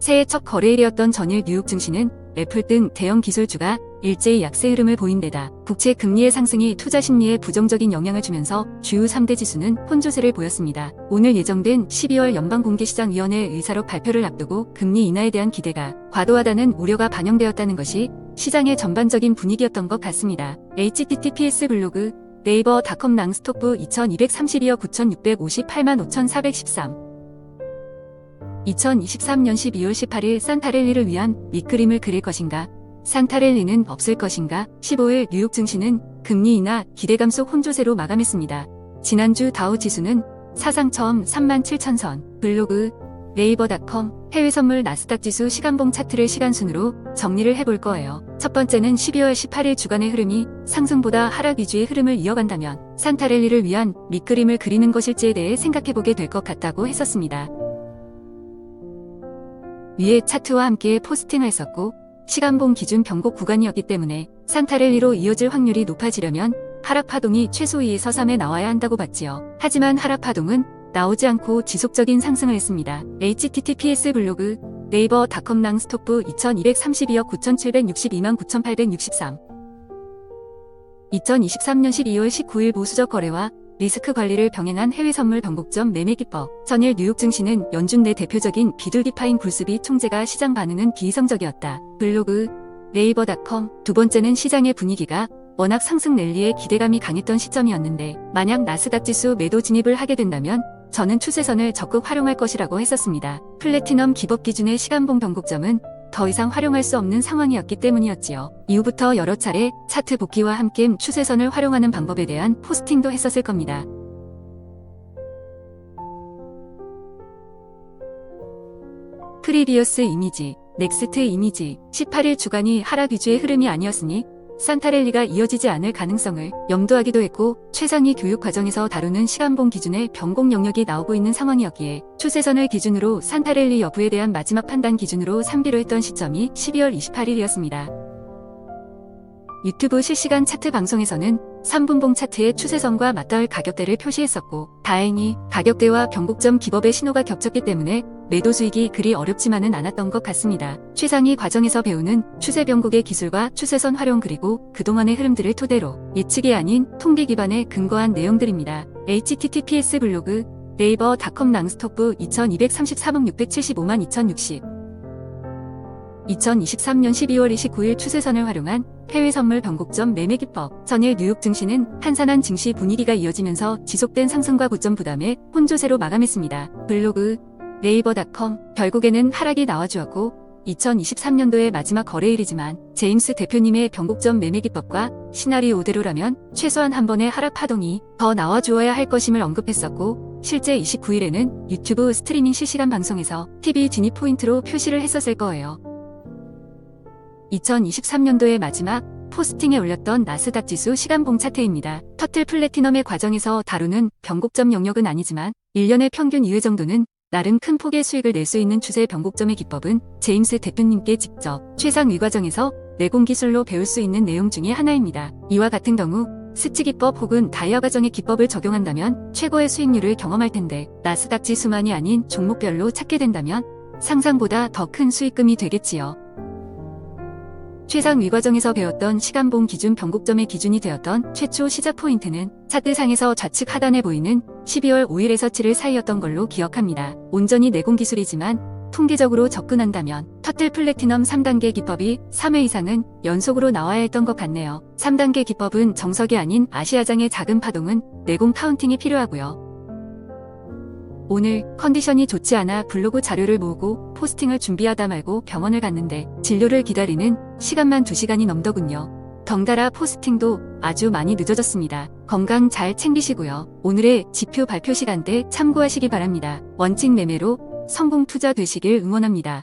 새해 첫 거래일이었던 전일 뉴욕 증시는 애플 등 대형 기술주가 일제히 약세 흐름을 보인 데다 국채 금리의 상승이 투자 심리에 부정적인 영향을 주면서 주요 3대 지수는 혼조세를 보였습니다. 오늘 예정된 12월 연방공개시장위원회 의사록 발표를 앞두고 금리 인하에 대한 기대가 과도하다는 우려가 반영되었다는 것이 시장의 전반적인 분위기였던 것 같습니다. https 블로그 네이버 닷컴 낭스토프 2232억 9658만 5413 2023년 12월 18일 산타렐리를 위한 밑그림을 그릴 것인가? 산타렐리는 없을 것인가? 15일 뉴욕 증시는 금리 인하 기대감 속 혼조세로 마감했습니다. 지난주 다우 지수는 사상 처음 37,000선, 블로그, 네이버닷컴, 해외 선물 나스닥 지수 시간봉 차트를 시간순으로 정리를 해볼 거예요. 첫 번째는 12월 18일 주간의 흐름이 상승보다 하락 위주의 흐름을 이어간다면 산타렐리를 위한 밑그림을 그리는 것일지에 대해 생각해보게 될 것 같다고 했었습니다. 위에 차트와 함께 포스팅을 했었고 시간봉 기준 변곡 구간이었기 때문에 산타렐리로 이어질 확률이 높아지려면 하락 파동이 최소 2에서 3에 나와야 한다고 봤지요. 하지만 하락 파동은 나오지 않고 지속적인 상승을 했습니다. https 블로그 네이버 닷컴 랑스토프 2232억 9762만 9863 2023년 12월 19일 보수적 거래와 리스크 관리를 병행한 해외 선물 변곡점 매매 기법. 전일 뉴욕 증시는 연준 내 대표적인 비둘기파인 굴스비 총재가 시장 반응은 비이성적이었다. 블로그, 네이버닷컴. 두 번째는 시장의 분위기가 워낙 상승 랠리에 기대감이 강했던 시점이었는데 만약 나스닥 지수 매도 진입을 하게 된다면 저는 추세선을 적극 활용할 것이라고 했었습니다. 플래티넘 기법 기준의 시간봉 변곡점은 더 이상 활용할 수 없는 상황이었기 때문이었지요. 이후부터 여러 차례 차트 복귀와 함께 추세선을 활용하는 방법에 대한 포스팅도 했었을 겁니다. 프리비어스 이미지, 넥스트 이미지, 18일 주간이 하락 위주의 흐름이 아니었으니 산타렐리가 이어지지 않을 가능성을 염두하기도 했고 최상위 교육 과정에서 다루는 시간봉 기준의 변곡 영역이 나오고 있는 상황이었기에 추세선을 기준으로 산타렐리 여부에 대한 마지막 판단 기준으로 삼기로 했던 시점이 12월 28일이었습니다. 유튜브 실시간 차트 방송에서는 3분봉 차트의 추세선과 맞닿을 가격대를 표시했었고 다행히 가격대와 변곡점 기법의 신호가 겹쳤기 때문에 매도 수익이 그리 어렵지만은 않았던 것 같습니다. 최상위 과정에서 배우는 추세 변곡의 기술과 추세선 활용 그리고 그동안의 흐름들을 토대로 예측이 아닌 통계 기반에 근거한 내용들입니다. https 블로그 네이버 닷컴 랑스토프 2234억 675만 2060 2023년 12월 29일 추세선을 활용한 해외 선물 변곡점 매매 기법. 전일 뉴욕 증시는 한산한 증시 분위기가 이어지면서 지속된 상승과 고점 부담에 혼조세로 마감했습니다. 블로그, 네이버닷컴, 결국에는 하락이 나와주었고 2023년도의 마지막 거래일이지만 제임스 대표님의 변곡점 매매 기법과 시나리오대로라면 최소한 한 번의 하락 파동이 더 나와주어야 할 것임을 언급했었고 실제 29일에는 유튜브 스트리밍 실시간 방송에서 TV 진입 포인트로 표시를 했었을 거예요. 2023년도의 마지막 포스팅에 올렸던 나스닥 지수 시간봉 차트입니다. 터틀 플래티넘의 과정에서 다루는 변곡점 영역은 아니지만 1년의 평균 2회 정도는 나름 큰 폭의 수익을 낼 수 있는 추세 변곡점의 기법은 제임스 대표님께 직접 최상 위 과정에서 내공 기술로 배울 수 있는 내용 중의 하나입니다. 이와 같은 경우 스치 기법 혹은 다이아 과정의 기법을 적용한다면 최고의 수익률을 경험할 텐데 나스닥 지수만이 아닌 종목별로 찾게 된다면 상상보다 더 큰 수익금이 되겠지요. 최상 위과정에서 배웠던 시간봉 기준 변곡점의 기준이 되었던 최초 시작 포인트는 차트상에서 좌측 하단에 보이는 12월 5일에서 7일 사이였던 걸로 기억합니다. 온전히 내공 기술이지만 통계적으로 접근한다면 터틀 플래티넘 3단계 기법이 3회 이상은 연속으로 나와야 했던 것 같네요. 3단계 기법은 정석이 아닌 아시아장의 작은 파동은 내공 카운팅이 필요하고요. 오늘 컨디션이 좋지 않아 블로그 자료를 모으고 포스팅을 준비하다 말고 병원을 갔는데 진료를 기다리는 시간만 2시간이 넘더군요. 덩달아 포스팅도 아주 많이 늦어졌습니다. 건강 잘 챙기시고요. 오늘의 지표 발표 시간대 참고하시기 바랍니다. 원칙 매매로 성공 투자 되시길 응원합니다.